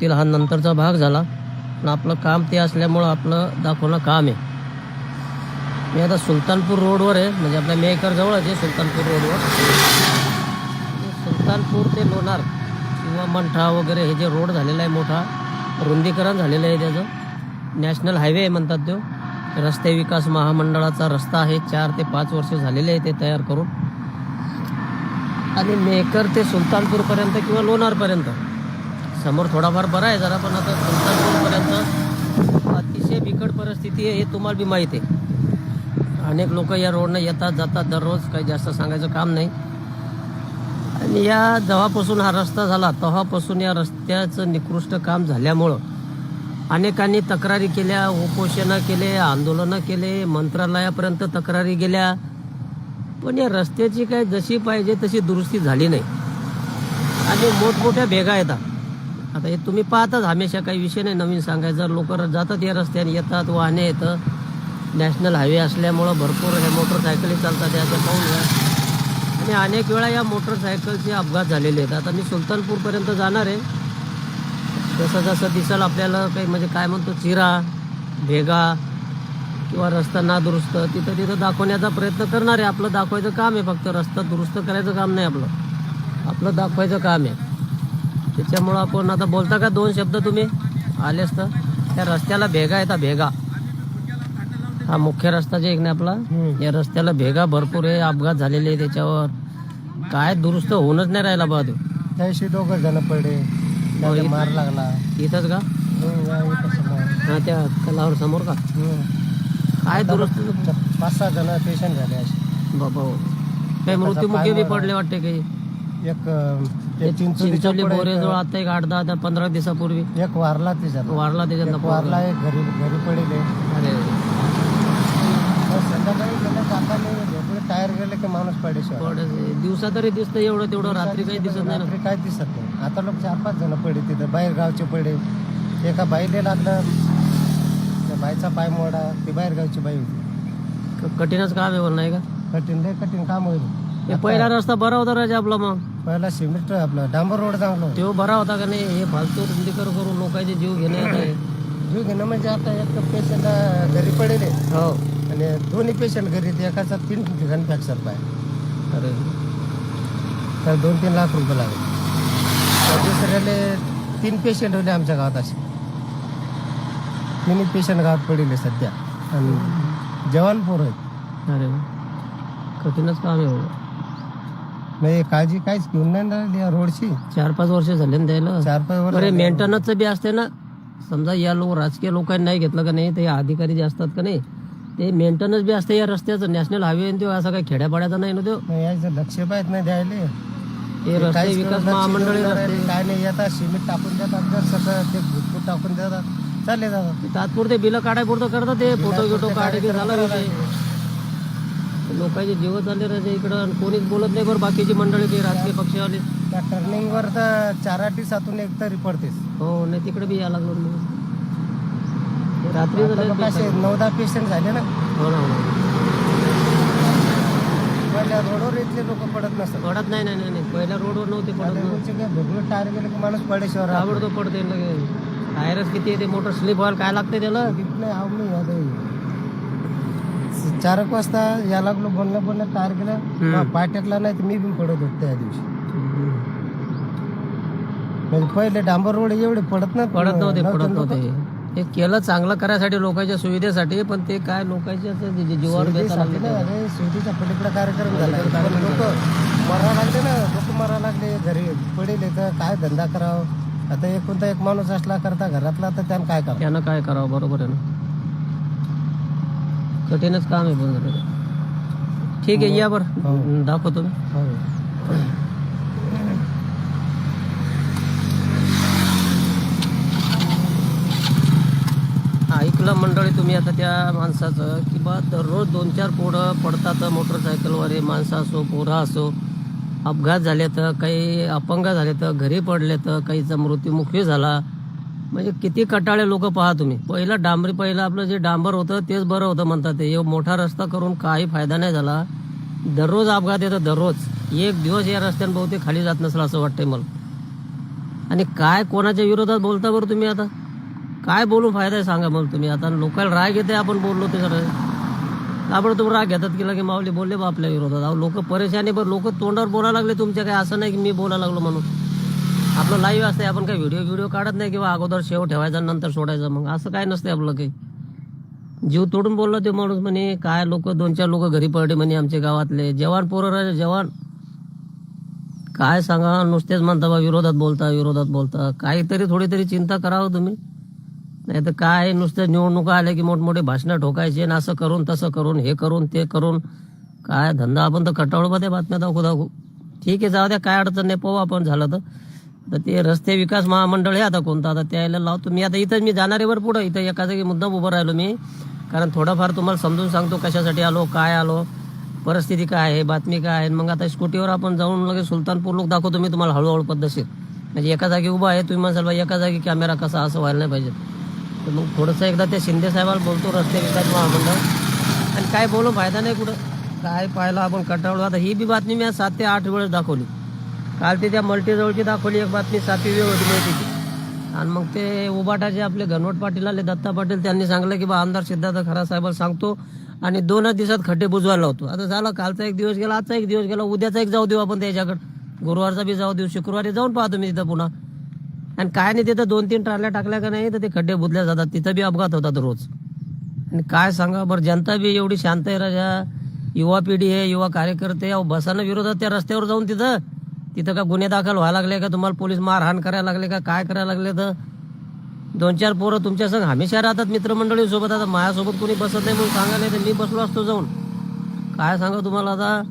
तिला हा नंतरचा भाग झाला. पण आपलं काम ते असल्यामुळं आपलं दाखवणं काम आहे. मी आता सुलतानपूर रोडवर आहे. म्हणजे आपल्या मेकर जवळच आहे सुलतानपूर रोडवर. सुलतानपूर ते लोणार किंवा मंठा वगैरे हे जे रोड झालेला आहे मोठा रुंदीकरण झालेलं आहे त्याचं. नॅशनल हायवे आहे म्हणतात तो. रस्ते विकास महामंडळाचा रस्ता आहे. चार ते पाच वर्ष झालेले आहे ते तयार करून. आणि मेकर ते सुलतानपूरपर्यंत किंवा लोणारपर्यंत. समोर थोडाफार बरा आहे जरा पण आता सुलतानपूरपर्यंत अतिशय बिकट परिस्थिती आहे हे तुम्हाला बी माहीत आहे. अनेक लोक या रोडनं येतात जातात दररोज काही जास्त सांगायचं काम नाही. आणि या जेव्हापासून हा रस्ता झाला तेव्हापासून या रस्त्याचं निकृष्ट काम झाल्यामुळं अनेकांनी तक्रारी केल्या उपोषणं केले आंदोलनं केले मंत्रालयापर्यंत तक्रारी गेल्या. पण या रस्त्याची काय जशी पाहिजे तशी दुरुस्ती झाली नाही. आणि मोठमोठ्या भेगा येतात. आता हे तुम्ही पाहताच हमेशा काही विषय नाही नवीन सांगायचा. लोक जातात या रस्त्याने येतात वाहने येतं. नॅशनल हायवे असल्यामुळं भरपूर हे मोटरसायकली चालतात याचं पाहून घ्या. आणि अनेक वेळा या मोटरसायकलचे अपघात झालेले आहेत. आता मी सुलतानपूरपर्यंत जाणार आहे. जसं जसं दिसेल आपल्याला काही म्हणजे काय म्हणतो चिरा भेगा किंवा रस्ता ना दुरुस्त तिथं तिथं दाखवण्याचा प्रयत्न करणार आहे. आपलं दाखवायचं काम आहे फक्त. रस्ता दुरुस्त करायचं काम नाही आपलं. आपलं दाखवायचं काम आहे. त्याच्यामुळं आपण आता बोलता का दोन शब्द तुम्ही? आलेस तर. त्या रस्त्याला भेगा येतात भेगा. हा मुख्य रस्ता जे एक ना आपला? या रस्त्याला भेगा भरपूर आहे अपघात झालेले त्याच्यावर. काय दुरुस्त होऊनच नाही राहिला बा तो. त्याशी दोघं जण पडले इथं- मार लागला. इथंच का? समोर. हा त्या कलावर समोर का? हम्म. काय दुरुस्त पाच सहा जण पेशंट झाले असे. बाबा हो. काही मृत्यूमुखी बी पडले वाटते काही? एक एक चिंचोलीच्या चिंचोली पुढे बोरेजवळ एक- आता एक आठ दहा दहा पंधरा दिवसापूर्वी. एक वारला त्याच्यात वारला त्याच्यात एक वारला एक घरी घरी पडले अरे. संध्याकाळी गेलं जाताना झोपले टायर गेले की माणूस पडे थोडं दिवसा तरी दिसतं एवढं तेवढं रात्री काही दिसत नाही ना. रात्री काय दिसत नाही. आता लोक चार पाच जण पडे तिथं बाहेर गावचे पडे. एका बाईले लागलं त्या बाईचा पाय मोडा ती बाहेर गावची बाई होती. क- कठीणच काम आहे बोल नाही का? कठीण लय कठीण काम होईल. हे पहिला रस्ता बरा होता राजा आपला मग. पहिला सिमेंट आपलं. डांबर रोड चांगलं. तो बरा होता का नाही? हे फालतू रुंदीकर करून लोकांचे जीव घेणे आता हे. जीव घेणं म्हणजे आता एक पेशंट घरी पडेल. आहे हो. आणि दोन्ही पेशंट घरी आहेत. एकाचा तीन ठिकाणी फ्रॅक्चर पाय. अरे. तर दोन तीन लाख रुपये लागले. त्या दुसऱ्याले तीन पेशंट होते आमच्या गावात असे. तिन्ही पेशंट गावात पडले सध्या. आणि जवान पोर आहेत. अरे कठीणच काम आहे हो. म्हणजे काळजी काहीच घेऊन नाही राहिली या रोडची. चार पाच वर्ष झाले ना द्यायला चार पाच वर्ष बरे मेंटेनन्सचं बी असते ना. समजा या लोक राजकीय लोकांनी नाही घेतलं का नाही ते अधिकारी जे असतात का नाही ते मेंटेनन्स बी असते या रस्त्याचं. नॅशनल हायवे तो असं काही खेड्यापाड्याचा नाही ना तो. नाही, याचं लक्ष पाहिजे नाही द्यायले. हे रस्ते काहीच विकास लक्ष महामंडळ देऊन रस्ते. राहिले. काय नाही येतात सिमेंट टाकून देतात जर सगळं ते भुटभुट टाकून देतात चालले जातात. ते तात्पुरते बिलं काढायपुरतं करतात ते फोटो गिटो काढे की झाला विषय. लोकांचे जीव चालले राहते इकडं आणि कोणीच बोलत नाही बरं बाकीची मंडळी ते राजकीय पक्षवाले त्या टर्निंगवर तर चार आठ दिवसातून एक तरी पडतेस. हो नाही तिकडे बी यायला लागलो मी. रात्री झालं नऊ दहा पेशंट झाले ना. हो ना हो ना. पहिल्या रोडवर इथले लोक पडत नसतात. पडत नाही नाही नाही नाही. पहिल्या रोडवर नव्हते पडत ना. टायर गेले की? माणूस पडेश्वर ताबडतोब पडते टायरच किती आहे ते मोटर स्लिप व्हायला काय लागते त्याला? मी आता चार एक वाजता या लागलो बोलणं बोलणं टायर गेलं. पाय टेकला नाही तर मी पण पडत होतो त्या दिवशी. म्हणजे पहिले डांबर रोड एवढे पडत नाही पडत नव्हते पडत नव्हते. ते केलं चांगलं करायसाठी लोकांच्या सुविधेसाठी पण ते काय लोकांच्या जीवावर सुविधेचा पलीकडे कार्यक्रम झाला. लोक मरा लागले ना लोक मरा लागले. घरी पडेल तर काय धंदा करावं? आता एक कोणता एक माणूस असला करता घरातला तर त्यानं काय करावं? त्यानं काय करावं? बरोबर आहे ना. कठीणच काम आहे पण ठीक आहे या बरं. हो. दाखवतो मी. हो. ऐकलं मंडळी तुम्ही आता त्या माणसाचं की बा दररोज दोन चार पोरं पडतात मोटरसायकलवर. हे माणसं असो पोरं असो. अपघात झाले तर काही अपंग झाले तर घरी पडले तर काहीचा मृत्यूमुखी झाला. म्हणजे किती कटाळे लोक पहा तुम्ही. पहिला डांबरी पहिलं आपलं जे डांबर होतं तेच बरं होतं म्हणतात ते. हे मोठा रस्ता करून काही फायदा नाही झाला. दररोज अपघात येतं दररोज. एक दिवस या रस्त्यानं बहुतेक खाली जात नसलं असं वाटतंय मला. आणि काय कोणाच्या विरोधात बोलता बरं तुम्ही आता? काय बोलून फायदा आहे सांगा मला तुम्ही. आता लोकांना राग येते आपण बोललो ते आपण तुम्ही राग घेतात की लगे माऊली बोलले बा आपल्या विरोधात. अहो लोक परेशानी पण लोक तोंडावर बोलायला लागले तुमच्या काय असं नाही की मी बोलायला लागलो म्हणून. आपलं लाईव्ह असते आपण काही व्हिडिओ व्हिडिओ काढत नाही किंवा अगोदर शेव ठेवायचा नंतर सोडायचा मग असं काय नसते आपलं काही. जीव तोडून बोललो ते माणूस म्हणे काय लोक दोन चार लोक घरी पडले म्हणे आमच्या गावातले. जवान पोरं राहिले जवान काय सांगा नुसतेच म्हणता बा विरोधात बोलता विरोधात बोलता. काहीतरी थोडी तरी चिंता करावं तुम्ही. नाही तर काय नुसतं निवडणुका आल्या की मोठमोठे भाषणं ठोकायचे आणि असं करून तसं करून हे करून ते करून. काय धंदा आपण तर कटाळू त्या बातम्या दाखवू दाखवू. ठीक आहे जाऊ द्या काय अडचण नाही पाहू आपण झालं तर. तर ते रस्ते विकास महामंडळ आहे आता कोणतं? आता त्याला लावतो. मी आता इथं मी जाणार आहे बरं पुढं. इथं एका जागी मुद्दाम उभं राहिलो मी. कारण थोडंफार तुम्हाला समजून सांगतो कशासाठी आलो काय आलो परिस्थिती काय आहे बातमी काय आहे. मग आता स्कूटीवर आपण जाऊन लगेच सुलतानपूर लोक दाखवतो. मी तुम्हाला हळूहळू पद्धतशीर. म्हणजे एका जागी उभा आहे. तुम्ही म्हणसाल बा एका जागी कॅमेरा कसा? असं व्हायला नाही पाहिजे. तर मग थोडंसं एकदा त्या शिंदे साहेबाला बोलतो रस्ते विकास महामंडळ. आणि काय बोलू? फायदा नाही कुठं. काय पाहिलं आपण कटाळलो. आता ही बी बातमी मी सात ते आठ वेळेस दाखवली. काल ते त्या मल्टीजवळची दाखवली एक बातमी सातवी होती माहिती आणि मग ते उबाटाचे आपले घनवट पाटील आले दत्ता पाटील त्यांनी सांगलं की बा आमदार सिद्धार्थ खरा साहेबाला सांगतो आणि दोनच दिवसात खड्डे बुजवायला होतो आता झालं कालचा एक दिवस गेला आजचा एक दिवस गेला उद्याचा एक जाऊ देऊ आपण त्याच्याकडे. गुरुवारचा बी जाऊ देऊ शुक्रवारी जाऊन पाहतो मी तिथं पुन्हा. आणि काय नाही तिथं दोन तीन ट्राल्या टाकल्या का नाही तर ते खड्डे बुजल्या जातात तिथं बी अपघात होतात रोज. आणि काय सांगा बरं जनता बी एवढी शांत आहे राजा. युवा पिढी आहे युवा कार्यकर्ते अहो बसानं विरोधात त्या रस्त्यावर जाऊन तिथं तिथं का गुन्हे दाखल व्हायला लागले का? तुम्हाला पोलीस मारहाण करायला लागले का? काय करायला लागले तर? दोन चार पोरं तुमच्या संग हमेशा राहतात मित्रमंडळी सोबत आता माझ्यासोबत कोणी बसत नाही म्हणून सांगा नाही तर मी बसलो असतो जाऊन. काय सांगा तुम्हाला आता?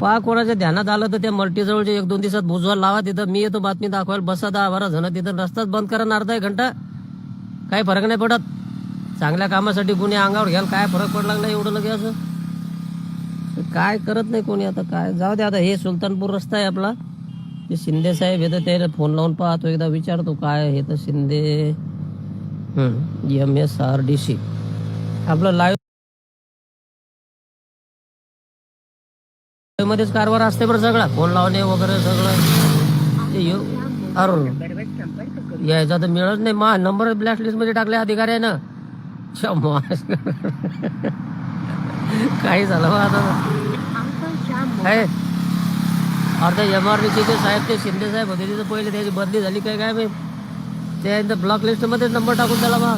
पहा कोणाच्या ध्यानात आलं तर त्या मल्टीजवळच्या एक दोन दिवसात भुजवायला लावा तिथं. मी येतो बातमी दाखवायला बसा दहा बारा जण तिथं. रस्ताच बंद करा अर्धा एक घंटा. काही फरक नाही पडत. चांगल्या कामासाठी गुन्हे अंगावर घ्याल काय फरक पडला नाही एवढं लगे असं. काय करत नाही कोणी आता काय? जाऊ दे आता हे सुलतानपूर रस्ता आहे आपला. ते शिंदे साहेब येतं त्याला फोन लावून पाहतो एकदा विचारतो काय हे तर Shinde. M S R D C आपलं लाईव्ह मध्येच कारभार असते बरं सगळा. फोन लावणे वगैरे सगळं. ते येऊ यायचा तर मिळत नाही. मा नंबर ब्लॅक लिस्टमध्ये टाकले अधिकाऱ्यानं. क्षमा. काही झालं बा आता. काय? आता एम आर डी सीचे साहेब ते शिंदे साहेब होते तिथं पहिले त्याची बदली झाली काय काय मी त्या ब्लॉक लिस्टमध्ये नंबर टाकून दिला बा.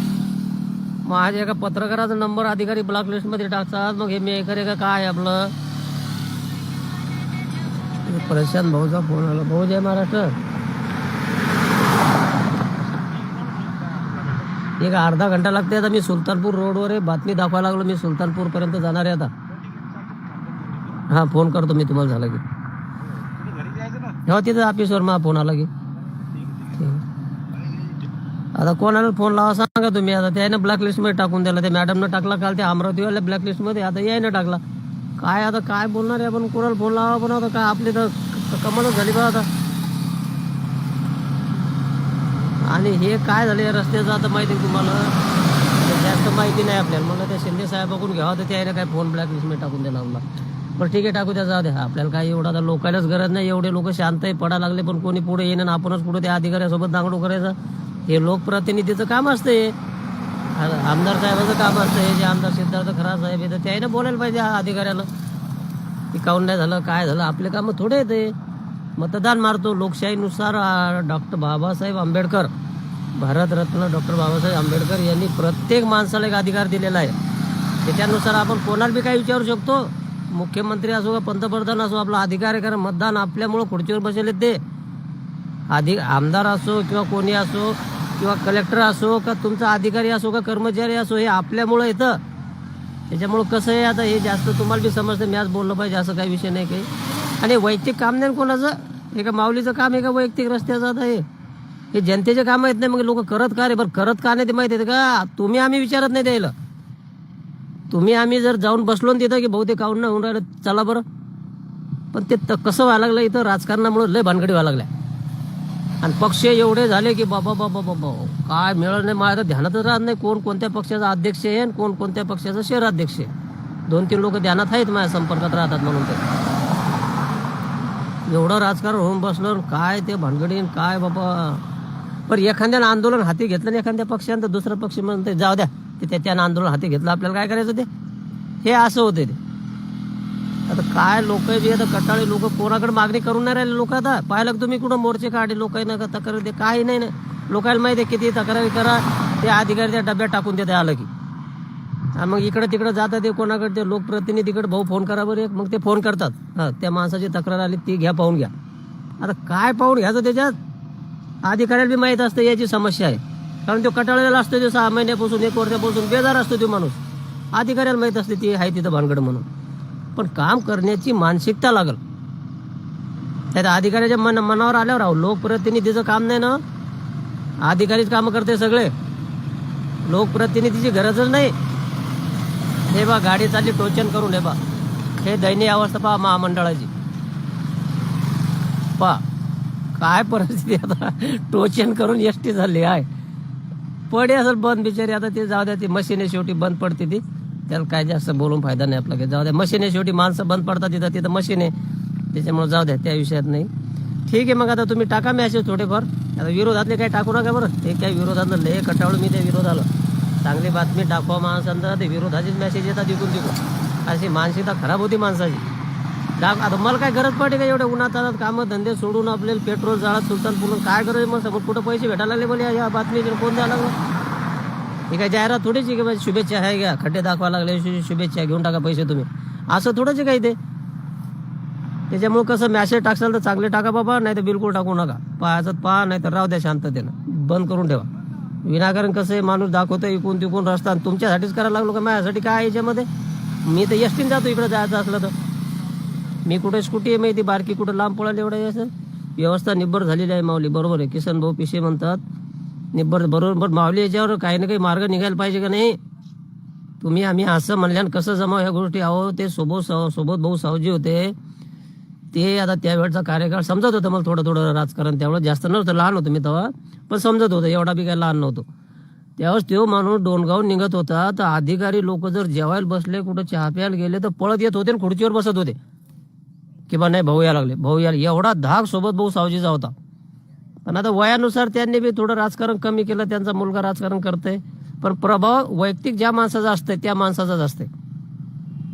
मग आज एका पत्रकाराचा नंबर अधिकारी ब्लॉक लिस्टमध्ये टाकतात. मग हे मेकर का? काय आपलं? प्रशांत भाऊचा फोन आला. भाऊ जय महाराष्ट्र. एक अर्धा घंटा लागते आता मी सुलतानपूर रोडवर आहे. बातमी दाखवायला लागलो मी सुलतानपूर पर्यंत जाणार आहे आता. हा फोन करतो मी तुम्हाला झाला की. हो तिथं ऑफिसवर मग फोन आला की. आता कोणाला फोन लावा सांगा तुम्ही. आता त्यानं ब्लॅक लिस्टमध्ये टाकून दिला. ते मॅडमनं टाकला काल ते अमरावतीवाल्या ब्लॅक लिस्टमध्ये आता यायनं टाकला. काय आता काय बोलणार आहे आपण? कोणाला फोन लावा पण आता काय आपली तर कमालच झाली बा आता. आणि हे काय झालं या रस्त्याचं आता माहिती आहे तुम्हाला? जास्त माहिती नाही आपल्याला. मला त्या शिंदे साहेबाकडून घ्यावा तर त्याने काय फोन ब्लॅक लिस्टमध्ये टाकून दिला मला बरं ठीक आहे टाकू द्या जाऊ द्या. आपल्याला काय एवढा आता लोकायलाच गरज नाही एवढे लोक शांतही पडा लागले पण कोणी पुढे येणं ना आपणच पुढे त्या अधिकाऱ्यासोबत दांगडू करायचं? हे लोकप्रतिनिधीचं काम असतं हे. आमदार साहेबाचं काम असतं हे जे आमदार सिद्धार्थ खरा साहेब येतं त्याने बोलायला पाहिजे हा अधिकाऱ्याला. की काऊन नाही झालं काय झालं आपले कामं थोडे येते मतदान मारतो लोकशाहीनुसार डॉक्टर बाबासाहेब आंबेडकर. भारतरत्न डॉक्टर बाबासाहेब आंबेडकर यांनी प्रत्येक माणसाला एक अधिकार दिलेला आहे. त्याच्यानुसार आपण कोणाला बी काही विचारू शकतो? मुख्यमंत्री असो का पंतप्रधान असो आपला अधिकार आहे कारण मतदान आपल्यामुळं खुर्चीवर बसले ते. अधिक आमदार असो किंवा कोणी असो किंवा कलेक्टर असो का तुमचा अधिकारी असो का कर्मचारी असो हे आपल्यामुळं येतं. त्याच्यामुळं कसं आहे आता हे जास्त तुम्हाला बी समजतं मी आज बोललं पाहिजे असं काही विषय नाही काही. आणि वैयक्तिक काम नाही कोणाचं? हे का माऊलीचं काम आहे का वैयक्तिक रस्त्याचं आता हे. हे जनतेचे काम येत नाही मग लोक करत का रे? बरं करत का नाही ते माहिती आहे का? तुम्ही आम्ही विचारत नाही द्यायला तुम्ही आम्ही जर जाऊन बसलो ना तिथं की भाऊ ते काऊन नाही होऊन राहिलं चला बरं. पण ते कसं व्हायला लागलं इथं? राजकारणामुळे लय भानगडी व्हायला लागल्या. आणि पक्ष एवढे झाले की बाबा बाबा बाबा काय मिळत नाही. माझ्या तर ध्यानातच राहत नाही कोण कोणत्या पक्षाचा अध्यक्ष आहे आणि कोण कोणत्या पक्षाचा शहराध्यक्ष आहे. दोन तीन लोक ध्यानात आहेत माझ्या संपर्कात राहतात म्हणून ते एवढं राजकारण होऊन बसलं काय ते भानगडी काय बाबा? पण एखाद्यानं आंदोलन हाती घेतलं आणि एखाद्या पक्षानं तर दुसरा पक्ष म्हणते जाऊ द्या. ते त्या- त्यानं आंदोलन हाती घेतलं आपल्याला काय करायचं ते? हे असं होते ते. आता काय लोक जे आता कटाळे लोक कोणाकडे मागणी करून नाही राहिले लोक आता? पाहिलं तुम्ही कुठं मोर्चे काढले? लोकांना का तक्रार दे काही नाही ना. लोकांना माहिती आहे किती तक्रारी करा ते अधिकारी त्या डब्यात टाकून देते आलं की. मग इकडे तिकडे जातात ते कोणाकडे? ते लोकप्रतिनिधीकडे भाऊ फोन करा बरं एक मग ते फोन करतात. हां त्या माणसाची तक्रार आली ती घ्या पाहून घ्या. आता काय पाहून घ्यायचं त्याच्यात? अधिकाऱ्याला बी माहीत असतं याची समस्या आहे. कारण तो कटाळलेला असतो तो सहा महिन्यापासून एक वर्षापासून बेजार असतो तो माणूस. अधिकाऱ्याला माहीत असते ती आहे तिथं भानगड म्हणून. पण काम करण्याची मानसिकता लागल. त्यात अधिकाऱ्याच्या मन मनावर आल्यावर राहू लोकप्रतिनिधीचं काम नाही ना? अधिकारीच कामं करते सगळे. लोकप्रतिनिधीची गरजच नाही. हे बा गाडी चालली टोचन करून हे बा हे दयनीय अवस्था पहा महामंडळाची. पहा. काय परिस्थिती आता? टोचन करून एस टी झाली आहे पडे असेल बंद बिचारी आता ते जाऊ द्या ती मशीन शेवटी बंद पडते ती. त्याला काय जास्त बोलून फायदा नाही आपला काही. जाऊ द्या मशीन शेवटी माणसं बंद पडतात तिथं तिथं मशीन आहे. त्याच्यामुळे जाऊ द्या त्या विषयात नाही. ठीक आहे मग आता तुम्ही टाका मॅसेज थोडेफार. आता विरोधातले काही टाकू नका बरं. ते काही विरोधातलं लय कटाळू मी त्या विरोधाला. चांगली बातमी टाकवा माणसांना. ते विरोधाचीच मेसेज येतात इकून तिकून अशी मानसिकता खराब होती माणसाची. दाख आता मला काय गरज पडते का एवढ्या उन्हात आणत कामं धंदे सोडून आपल्याला पेट्रोल जाळात सुलतान पुरून काय गरज मग समोर कुठं पैसे भेटायला लागले बोले? या बातमी कोण द्यायला लागलं? हे काय जाहिरात थोडीच आहे की बाई शुभेच्छा आहे घ्या खड्डे दाखवा लागले शु- शुभेच्छा घेऊन टाका पैसे तुम्ही. असं थोडंच आहे काही ते त्याच्यामुळे कसं मॅसेज टाकसाल तर चांगले टाका बाबा नाही तर बिलकुल टाकू नका. पाहायचं पहा नाही तर राहू द्या शांततेनं. बंद करून ठेवा. विनाकारण कसं आहे माणूस दाखवतो इकून तिकून रस्ता आणि तुमच्यासाठीच करायला लागलो का? माझ्यासाठी काय याच्यामध्ये? मी तर एसटीन जातो इकडे जायचं असलं तर. मी कुठे स्कूटी आहे माहिती? बारकी कुठं? लांब पळाली एवढं असं व्यवस्था निब्बर झालेली आहे माऊली बरोबर आहे. किसन भाऊ पिसे म्हणतात निब्बर बरोबर. माऊली याच्यावर काही ना काही मार्ग निघायला पाहिजे का नाही? तुम्ही आम्ही असं म्हणल्यानं कसं जमाव ह्या गोष्टी? अहो ते सोबत साव सोबत भाऊ सावजी होते. ते आता त्यावेळचा कार्यकाळ समजत होतं मला थोडं थोडं राजकारण. त्यावेळेस जास्त नव्हतं लहान होतं मी तेव्हा. पण समजत होतं एवढा बी काही लहान नव्हतो. त्यावेळेस तो माणूस डोनगाव निघत होता. तर अधिकारी लोक जर जेवायला बसले कुठं चहा प्यायला गेले तर पळत येत होते आणि खुर्चीवर बसत होते. की बा नाही भाऊ या लागले. भाऊ या एवढा धाक सोबत भाऊ सावजीचा होता. पण आता वयानुसार त्यांनी बी थोडं राजकारण कमी केलं त्यांचा मुलगा राजकारण करतोय. पण प्रभाव वैयक्तिक ज्या माणसाचा असतंय त्या माणसाचाच असते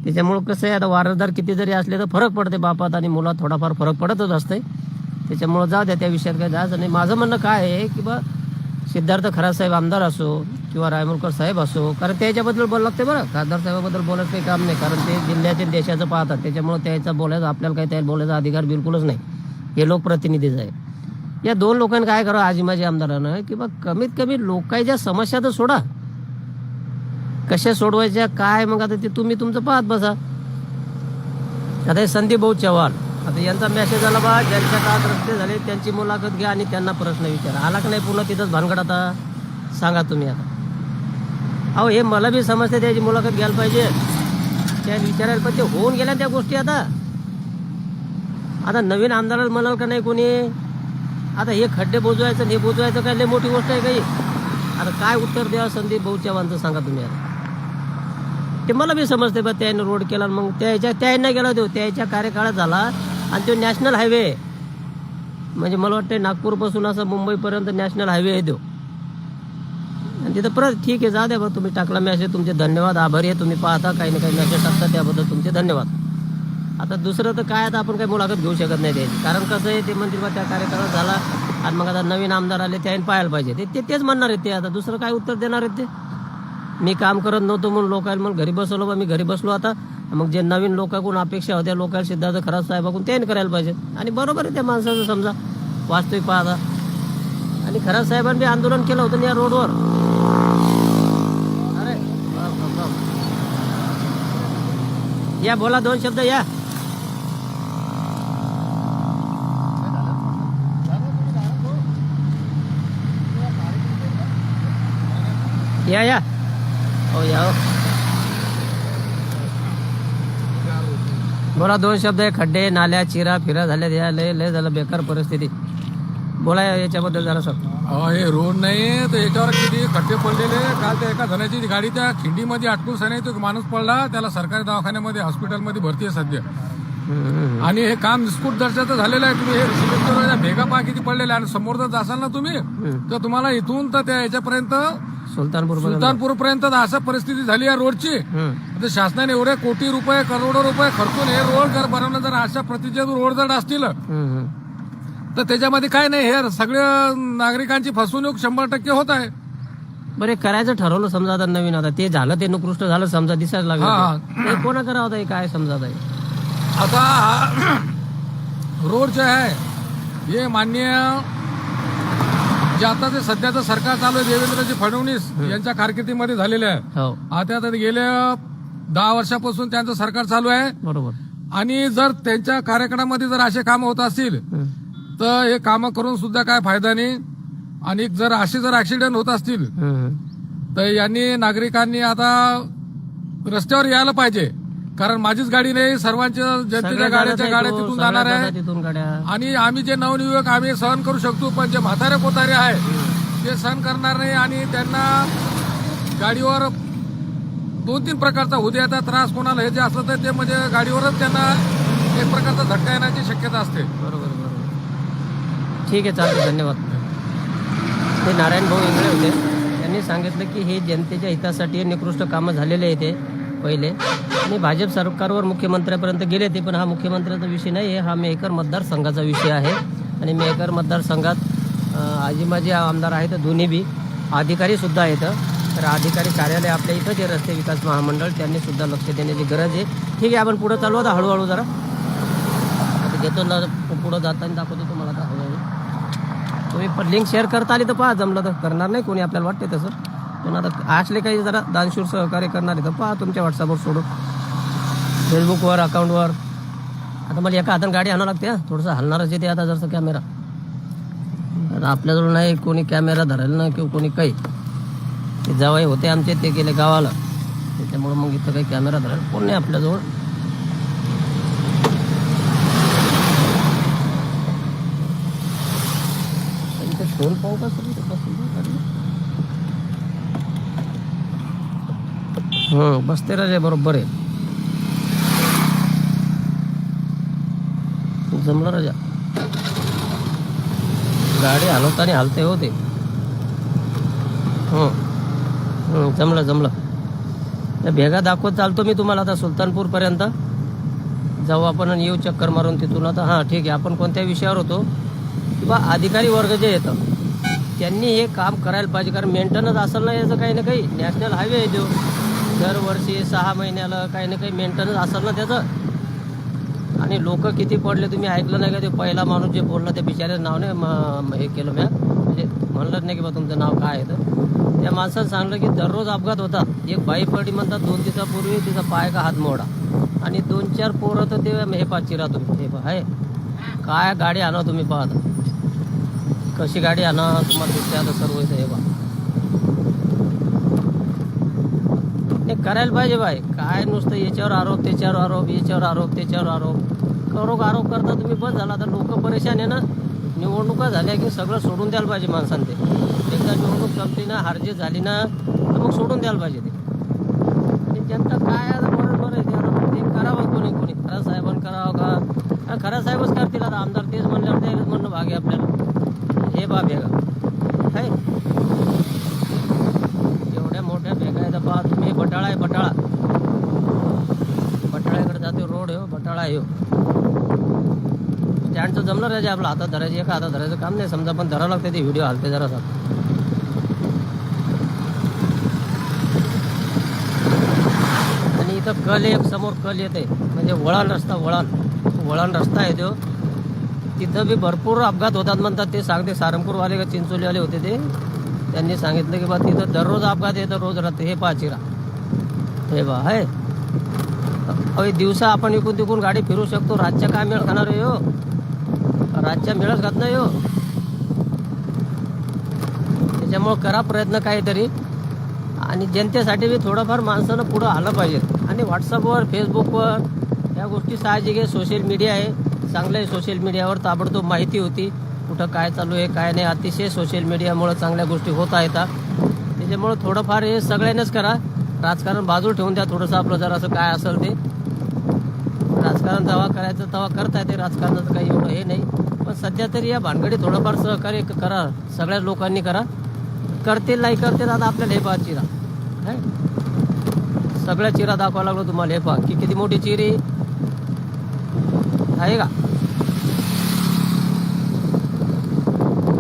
त्याच्यामुळं कसं आहे आता वारसदार किती जरी असले तर फरक पडते बापात आणि मुलात थोडाफार फरक पडतच असते त्याच्यामुळं जाऊ द्या त्या विषयात काय जायचं नाही. माझं म्हणणं काय आहे की बा सिद्धार्थ खरा साहेब आमदार असो किंवा रायमुरकर साहेब असो कारण त्याच्याबद्दल बोलावं लागते बरं. खासदार साहेबाबद्दल बोलायचं काही काम नाही कारण ते जिल्ह्यातील देशाचं पाहतात. त्याच्यामुळे त्याचा बोलायचं आपल्याला काही त्याला बोलायचा अधिकार बिलकुलच नाही. हे लोकप्रतिनिधीच आहे या दोन लोकांनी काय करावं आजी माझी आमदारानं की बा कमीत कमी लोकांच्या समस्या तर सोडा. कशा सोडवायच्या काय मग आता ते तुम्ही तुमचं पाहत बसा. आता संदीप भाऊ चव्हाण आता यांचा मेसेज आला बा ज्यांच्या काळात रस्ते झाले त्यांची मुलाखत घ्या आणि त्यांना प्रश्न विचारा. आला का नाही पूर्ण तिथंच भानगड आता? सांगा तुम्ही आता. अहो हे मला बी समजते त्याची मुलाखत घ्यायला पाहिजे. त्या विचारायला पाहिजे होऊन गेल्या त्या गोष्टी आता. आता नवीन आमदाराला म्हणाल का नाही कोणी? आता हे खड्डे बोजवायचं हे बोजवायचं काय? लय मोठी गोष्ट आहे काही. आता काय उत्तर द्यावं संदीप भाऊ चव्हाणचं सांगा तुम्ही आता. ते मला बी समजते बा त्याने रोड केला आणि मग त्याच्या त्याने गेला तो त्याच्या कार्यकाळात झाला. आणि तो नॅशनल हायवे म्हणजे मला वाटतं नागपूरपासून असं मुंबईपर्यंत नॅशनल हायवे आहे तो. आणि तिथं परत ठीक आहे जा द्या बरं तुम्ही टाकला मॅसेज तुमचे धन्यवाद आभारी आहे तुम्ही पाहता काही ना काही मॅसेज टाकता त्याबद्दल तुमचे धन्यवाद. आता दुसरं तर काय आता आपण काही मुलाखत घेऊ शकत नाही त्याची. कारण कसं आहे ते म्हणतील बा त्या कार्यक्रमात झाला आणि मग आता नवीन आमदार आले त्याने पाहायला पाहिजे. ते- ते तेच म्हणणार आहेत ते. आता दुसरं काय उत्तर देणार आहेत ते? मी काम करत नव्हतो म्हणून लोकांना म्हणून घरी बसवलो बा मी घरी बसलो आता. मग जे नवीन लोकांकडून अपेक्षा होत्या लोकांना सिद्धार्थ खराब साहेबाकडून त्यांनी करायला पाहिजे. आणि बरोबर आहे त्या माणसाचं समजा वास्तविक पाहता. आणि खराब साहेबांनी आंदोलन केलं होतं या रोडवर. अरे या बोला दोन शब्द या. या या. हो या हो. बोला दोन शब्द आहे. खड्डे नाल्या चिरा फिरा झाल्या या लय लय झालं बेकार परिस्थिती. बोला या- याच्याबद्दल जरा सर हे रोड नाही तर याच्यावर किती खड्डे पडलेले काल त्या एका जणाची गाडी त्या खिंडीमध्ये अटकून सने तो माणूस पडला. त्याला सरकारी दवाखान्यामध्ये हॉस्पिटलमध्ये भरती आहे सध्या. आणि हे काम निस्फूट दर्जाचं झालेलं आहे. तुम्ही हे भेगा पहा किती पडलेले आणि समोर जर जासाल ना तुम्ही. तर तुम्हाला इथून तर त्या याच्यापर्यंत सुलतानपूर. सुलतानपूर पर्यंत अशा परिस्थिती झाली आहे रोडची. तर शासनाने एवढे कोटी रुपये करोडो रुपये खर्चून हे रोड जर बनवलं जर अशा प्रतीचे रोड जर असतील. तर त्याच्यामध्ये काय नाही हे सगळ्या नागरिकांची फसवणूक शंभर टक्के होत आहे बरं करायचं ठरवलं समजा आता नवीन आता ते झालं ते निकृष्ट झालं समजा दिसायला. लागलं ते कोणा करावं आता हे काय समजा आता हे? आता रोड जे आहे हे माननीय जे आता जे सध्याचं सरकार चालू आहे देवेंद्रजी फडणवीस यांच्या कारकिर्दीमध्ये झालेले आहे. हो. आता तर गेल्या दहा वर्षापासून त्यांचं सरकार चालू आहे. बरोबर. आणि जर त्यांच्या कार्यक्रमामध्ये जर असे कामं होत असतील. तर हे कामं करून सुद्धा काय फायदा नाही. आणि जर असे जर ऍक्सिडेंट होत असतील. तर यांनी नागरिकांनी आता रस्त्यावर यायला पाहिजे. कारण माझीच गाडी नाही सर्वांच्या जनतेच्या गाड्याच्या गाड्या तिथून जाणार आहे. जातात इथून गाड्या. आणि आम्ही जे नवनियुवक आम्ही सहन करू शकतो पण जे म्हातारे कोतारे आहे ते सहन करणार नाही आणि त्यांना गाडीवर दोन तीन प्रकारचा उद्याचा त्रास कोणाला हे जे असलं तर ते म्हणजे गाडीवरच त्यांना एक प्रकारचा झटका येण्याची शक्यता असते. बरोबर बरोबर. ठीक आहे चालतं धन्यवाद. ते नारायण भाऊ इंगळे होते. त्यांनी सांगितलं की हे जनतेच्या हितासाठी निकृष्ट कामं झालेले आहे ते पहिले. आणि भाजप सरकारवर मुख्यमंत्र्यापर्यंत गेले ते पण हा मुख्यमंत्र्याचा विषय नाही आहे. हा मेहकर मतदारसंघाचा विषय आहे. आणि मेहकर मतदारसंघात आजी माझे आमदार आहेत दोन्ही बी. अधिकारीसुद्धा आहेत. तर अधिकारी कार्यालय आपल्या इथं जे रस्ते विकास महामंडळ त्यांनीसुद्धा लक्ष देण्याची गरज आहे. ठीक आहे आपण पुढं चालू आता हळूहळू जरा. आता घेतो ना पुढं जाताना दाखवतो तुम्हाला आता हळूहळू. तुम्ही पण लिंक शेअर करता आली तर पहा जमलं तर. करणार नाही कोणी आपल्याला वाटते तसं. पण आता असले काही जरा दानशूर सहकार्य करणार आहे तर पहा तुमच्या व्हॉट्सअपवर सोडून. फेसबुकवर अकाउंटवर आता मला एका हाताने गाडी आणावं लागते हा. थोडंसं हलणारच येते आता जसं कॅमेरा आपल्याजवळ नाही कोणी कॅमेरा धरायला नाही किंवा कोणी काही. ते जवळ होते आमचे ते गेले गावाला. त्याच्यामुळं मग इथं काही कॅमेरा धरायला कोण नाही आपल्याजवळ. इथे फोन पाहू का सर इथे बसून जा गाडीवर. हो बसते राजे बरोबर आहे. जमलं राजा? गाडी हलवताना हलते हो ते. हो, हो, जमलं जमलं. त्या भेगा दाखवत चालतो मी तुम्हाला आता सुलतानपूरपर्यंत. जाऊ आपण आणि येऊ चक्कर मारून तिथून. आता हां ठीक आहे. आपण कोणत्या विषयावर होतो? किंवा अधिकारी वर्ग जे येतं त्यांनी हे काम करायला पाहिजे. कारण मेंटेनन्स असेल ना याचं काही ना काही. नॅशनल हायवे आहे जो दरवर्षी सहा महिन्याला काही ना काही मेंटेनन्स असेल ना त्याचं. आणि लोक किती पडले तुम्ही ऐकलं नाही का? ते पहिला माणूस जे बोलला त्या बिचाऱ्याचं नाव नाही हे केलं म्या म्हणजे म्हणलंच नाही की बा तुमचं नाव काय आहे तर त्या माणसानं सांगलं की दररोज अपघात होतात. एक बाई पडली म्हणतात दोन दिवसापूर्वी तिचा पाय का हात मोडा. आणि दोन चार पोरं तर ते हे पा चिरा तुम्ही. हे पहा आहे काय गाडी आणा तुम्ही पाहता कशी गाडी आणा तुम्हाला दिसते आता सर्व हे बा हे करायला पाहिजे बाय काय नुसतं याच्यावर आरोप त्याच्यावर आरोप याच्यावर आरोप त्याच्यावर आरोप. करोग आरोप करता तुम्ही बस झाला तर लोक परेशान आहे ना. निवडणुका झाल्या की सगळं सोडून द्यायला पाहिजे माणसांनी ते. एकदा निवडणूक संपली ना हारजीत झाली ना तर मग सोडून द्यायला पाहिजे ते. आणि जनता काय आता बरोबर ते करावं कोणी कोणी. खरा साहेबांनी करावं का? खरा साहेबच करतील आता. आमदार तेच म्हणल्यावर ते म्हणणं भाग आहे आपल्याला. हे बाब आहे का? काय एवढ्या मोठ्या भेगा आहेत पहा तुम्ही बटाळा आहे बटाळा. बटाळ्याकडे जातो रोड आहे हो, बटाळा आहे स्टँडचं जमलं राजे आपलं हातात धरायचं एका हातात धरायचं काम नाही. समजा पण धरावं लागते ते व्हिडिओ हालते जरा आणि इथं कल एक समोर कल येते म्हणजे वळण रस्ता वळण. वळण रस्ता आहे तो. तिथं बी भरपूर अपघात होतात म्हणतात ते. सांगते सारंगपूरवाले का चिंचोलीवाले होते ते. त्यांनी सांगितलं की बा तिथं दररोज अपघात येतं रोज राहते हे पाचिरा. हे बा आहे अहो दिवसा आपण इकून तिकून गाडी फिरू शकतो. रातच्या काय मेळ खाणार आहे हो? रातच्या मेळच खात नाही हो. त्याच्यामुळं करा प्रयत्न काहीतरी. आणि जनतेसाठी बी थोडंफार माणसानं पुढं आलं पाहिजे. आणि व्हॉट्सअपवर फेसबुकवर या गोष्टी साहजिक आहे. सोशल मीडिया आहे. चांगलं आहे सोशल मीडियावर ताबडतोब माहिती होती. कुठं काय चालू आहे काय नाही. अतिशय सोशल मीडियामुळं चांगल्या गोष्टी होत आहेत. त्याच्यामुळं थोडंफार हे सगळ्यांनाच करा. राजकारण बाजू ठेवून द्या थोडंसं आपलं जर असं काय असेल ते. राजकारण जेव्हा करायचं तेव्हा करता येते राजकारणाचं काही एवढं हे नाही. पण सध्या तरी या भानगडी थोडंफार सहकार्य करा. सगळ्या लोकांनी करा. करतील नाही करतील आता आपल्याला हे पहा चिरा. काय सगळ्या चिरा दाखवा लागलो तुम्हाला हे पहा. की किती मोठी चिरी. आहे का?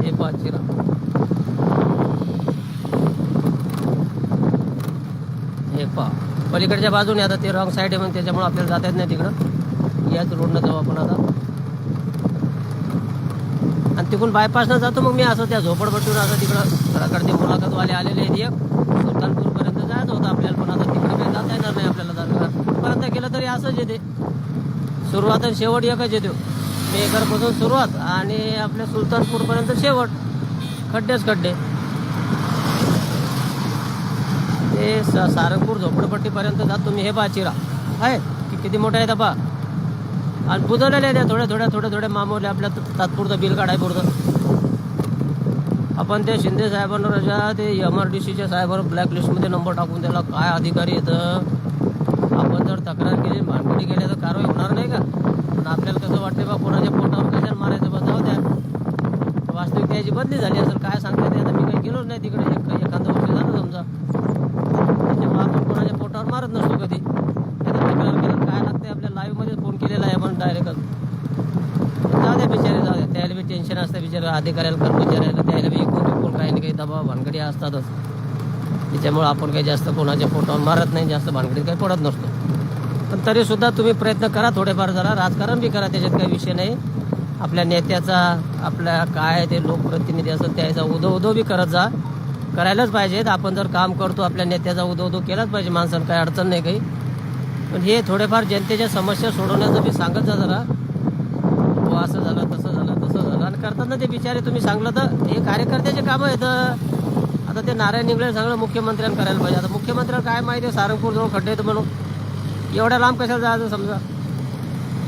हे पहा चिरा हे पहा पलीकडच्या बाजूने आता ते रॉंग साईड आहे मग त्याच्यामुळे आपल्याला जाता येत नाही तिकडं. याच रोडनं जाऊ आपण आता. आणि तिकडून बायपासनं जातो मग मी असं त्या झोपडपट्टीवर असं तिकडं घराकडचे मुलाखतवाले आलेले आहेत एक. सुलतानपूरपर्यंत जायचं होतं आपल्याला पण आता तिकडे काही जाता येणार नाही आपल्याला जाणार कुठपर्यंत गेलं तरी असंच येते. सुरुवात आणि शेवट एकच येतो. मेघरपासून सुरुवात आणि आपल्या सुलतानपूरपर्यंत शेवट. खड्डेच खड्डे. ते स- सारंगपूर झोपडपट्टीपर्यंत जात तुम्ही हे पहा चिरा. आहे. की किती मोठा आहे पहा. आणि बुजवलेल्या त्या थोड्या थोड्या थोड्या थोड्या मामूले आपल्या तात्पुरतं बिल काढाय पुरतं. आपण ते शिंदे साहेबांना ज्या ते एम आर डी सीच्या साहेबांवर ब्लॅक लिस्टमध्ये नंबर टाकून त्याला काय अधिकारी येतं आपण जर तक्रार केली भानगडी केली तर कारवाई होणार नाही का? पण आपल्याला कसं वाटते बा कोणाच्या पोटावर कशाला मारायचं बा जाऊ द्या. वास्तविक त्याची बदली झाली असेल काय सांगता ते आता मी काही गेलोच नाही तिकडे. एक एखादं वर्ष झालं समजा त्याच्यामुळे आपण कोणाच्या पोटावर मारत नसतो कधी कधी तक्रार केलं काय लागते आपल्या लाईव्हमध्ये फोन केलेला आहे आपण डायरेक्ट जाऊ द्या बिचारे जाऊ द्या त्याला बी टेन्शन असतं बिचारे अधिकाऱ्याला कर्मचाऱ्याला द्यायला बी कोणी कोण काही ना काही दबाव भानगडी असतातच. त्याच्यामुळं आपण काही जास्त कोणाच्या फोटोवर मारत नाही जास्त भानगडीत काही पडत नसतो. पण तरीसुद्धा तुम्ही प्रयत्न करा थोडेफार जरा राजकारण बी करा त्याच्यात काही विषय नाही. आपल्या नेत्याचा आपल्या काय ते लोकप्रतिनिधी असं त्याचा उदो उदो बी करत जा. करायलाच पाहिजेत. आपण जर काम करतो आपल्या नेत्याचा उदो उदो केलाच पाहिजे माणसानं काही अडचण नाही काही. पण हे थोडेफार जनतेच्या समस्या सोडवण्याचं बी सांगत जा जरा. हो असं झालं तर झालं तसं करताना ते बिचारे तुम्ही सांगलं तर हे कार्यकर्त्याचे कामं आहेत. आता ते नारायण इंगळे सगळं मुख्यमंत्र्यांना करायला पाहिजे. आता मुख्यमंत्र्याला काय माहिती आहे? सारंगपूर जवळ खड्डे आहेत म्हणून. एवढ्या लांब कशाला जायचं समजा?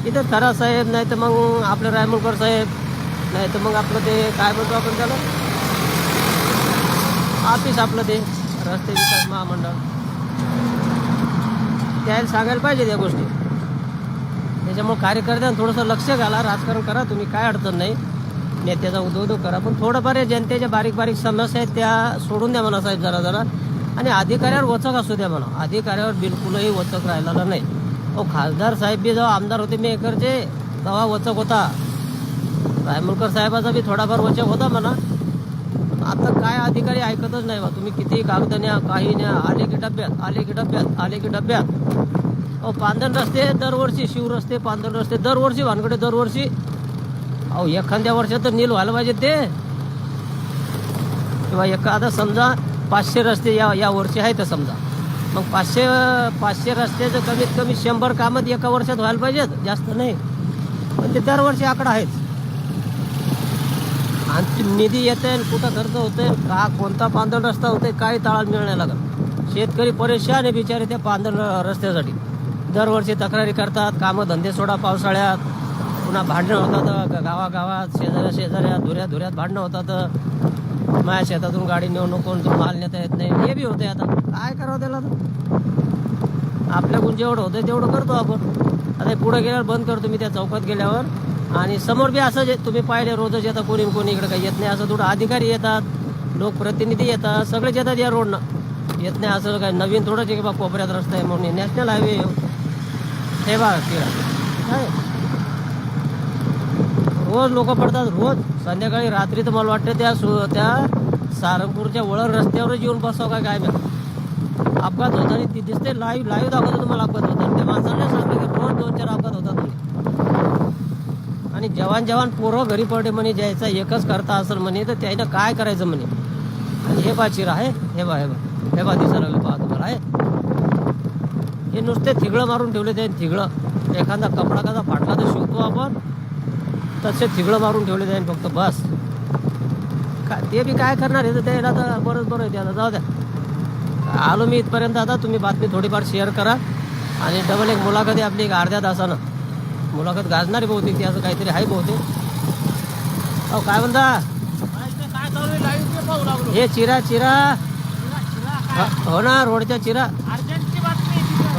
इथं थरा साहेब नाही तर मग आपलं रायमुलकर साहेब नाही तर मग आपलं ते काय म्हणतो आपण त्याला? ऑफिस आपलं ते रस्ते विकास महामंडळ. त्याला सांगायला पाहिजे त्या गोष्टी. त्याच्यामुळे कार्यकर्त्यांना थोडंसं लक्ष घाला राजकारण करा तुम्ही काय अडचण नाही. नेत्याचा उद्योग करा. पण थोडंफार जनतेच्या बारीक बारीक समस्या आहेत त्या सोडून द्या म्हणा साहेब जरा जरा. आणि अधिकाऱ्यावर वचक असू द्या म्हणा. अधिकाऱ्यावर बिलकुलही वचक राहिलेला नाही. अहो खासदार साहेब बी जेव्हा आमदार होते मी एकरचे तेव्हा वचक होता. रायमुलकर साहेबाचा बी थोडाफार वचक होता म्हणा. आता काय अधिकारी ऐकतच नाही बा. तुम्ही किती कागद न्या काही न्या आले की डब्यात आले की डब्यात आले की डब्यात. अहो पांधन रस्ते दरवर्षी शिवरस्ते पांधन रस्ते दरवर्षी भानगडे दरवर्षी अहो एखाद्या वर्षात तर नील व्हायला पाहिजे ते. किंवा एखादा समजा पाचशे रस्ते या या वर्षी आहेत समजा. मग पाचशे पाचशे रस्त्याचं कमीत कमी शंभर कामं एका वर्षात व्हायला पाहिजेत जास्त नाही. पण ते दरवर्षी आकडा आहेच आणि ते निधी येते कुठं खर्च होतोय का कोणता पांदळ रस्ता होतोय काही ताळाला मिळण्या लागत. शेतकरी परेशान आहे बिचारे त्या पांदळ रस्त्यासाठी. दरवर्षी तक्रारी करतात कामं धंदे सोडा पावसाळ्यात. पुन्हा भांडणं होतात गावागावात शेजाऱ्या शेजाऱ्या धुऱ्या धुऱ्यात भांडणं होतात. माझ्या शेतातून गाडी नेऊ नको तो माल नेता येत नाही. हे बी होते आता. काय करावं त्याला आपल्याकडून जेवढं होतं तेवढं करतो आपण. आता पुढे गेल्यावर बंद करतो मी त्या चौकात गेल्यावर. आणि समोर बी असं जे तुम्ही पाहिले रोजच येतात कोणी कोणी इकडे काही येत नाही. असं थोडं अधिकारी येतात लोकप्रतिनिधी येतात सगळेच येतात या रोडनं. येत नाही असं काय नवीन थोडंच आहे की बा कोपऱ्यात रस्ता आहे म्हणून. नॅशनल हायवे हे बा काय? रोज लोक पडतात रोज. संध्याकाळी रात्री तर मला वाटतं त्या सु त्या सारंगपूरच्या वळण रस्त्यावरच येऊन बसावं काय काय माहीत? अपघात आणि ती दिसते लाईव्ह लाईव्ह दाखवतो तुम्हाला अपघात होतात त्या माणसाने सांगलं की रोज दोन चार अपघात होतात आणि जवान जवान पोरं घरी पडले म्हणे ज्याचा एकच करता असेल म्हणे तर त्यानं काय करायचं म्हणे? आणि हे बा चिरा आहे हे बा हे बा हे बा दिसायला लागलं पहा तुम्हाला आहे. हे नुसते थिगळं मारून ठेवले ते थिगळं. एखादा कपडा कसा फाटला तर शिवतो आपण. तसे थिगळं मारून ठेवले जाईल फक्त बस. काय ते बी काय करणार आहे? तर ते तर बरंच बरं आहे ते आता. जाऊ द्या. आलो मी इथपर्यंत आता. तुम्ही बातमी थोडीफार शेअर करा. आणि डबल एक मुलाखत आहे आपली एक अर्ध्या तासानं. मुलाखत गाजणारी बहुतेक ती असं काहीतरी आहे बहुतेक. अहो काय म्हणता? हे चिरा चिरा. हो, हो ना रोडच्या चिरा.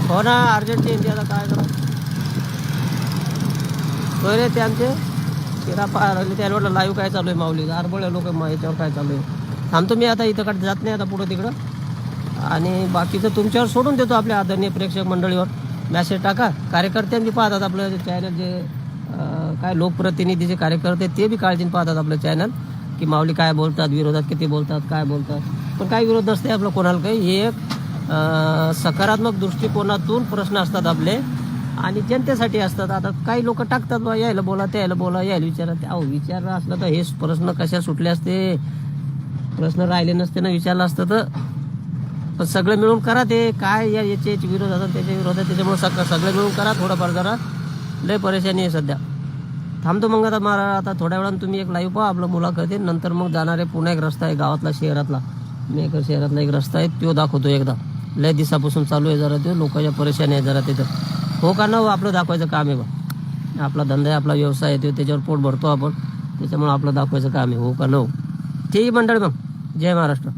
हो ना अर्जंटची आता काय करा? सोयरे ते आमचे. तेरा पाहिलं त्या रोडला लाईव्ह काय चालू आहे माऊली? आरबळ्या लोक याच्यावर काय चालू आहे? थांबतो मी आता इथं जात नाही आता पुढं तिकडं. आणि बाकीचं तुमच्यावर सोडून देतो आपल्या आदरणीय प्रेक्षक मंडळीवर. मॅसेज टाका. कार्यकर्त्यांनी पाहतात आपलं चॅनल जे काय काय लोकप्रतिनिधीचे कार्यकर्ते ते बी काळजीने पाहतात आपलं चॅनल की माऊली काय बोलतात विरोधात किती बोलतात काय बोलतात. पण काही विरोध नसते आपलं कोणाला काही. हे एक सकारात्मक दृष्टिकोनातून प्रश्न असतात आपले. आणि जनतेसाठी असतात. आता काही लोक टाकतात बा यायला बोला त्यायला बोला यायला विचारा. अहो विचारलं असलं तर हे प्रश्न कशा सुटले असते? प्रश्न राहिले नसते ना विचारलं असतं तर. पण सगळं मिळून करा ते. काय या याचे विरोध असतात त्याच्या विरोधात त्याच्यामुळे सगळं सगळं मिळून करा थोडंफार जरा. लय परेशानी आहे सध्या. थांबतो मग आता मारा आता थोड्या वेळानं तुम्ही एक लाईव्ह पहा आपलं मुलाखत नंतर मग जाणारे पुन्हा एक रस्ता आहे गावातला शहरातला. मेकर शहरातला एक रस्ता आहे तो दाखवतो एकदा. लय दिवसापासून चालू आहे जरा ते. लोकांच्या परेशानी आहे जरा तिथं. हो का? ना हो आपलं दाखवायचं काम आहे बा. आपला धंदा आहे आपला व्यवसाय आहे त्याच्यावर पोट भरतो आपण. त्याच्यामुळे आपलं दाखवायचं काम आहे. हो का? न हो ठीक आहे मग जय महाराष्ट्र.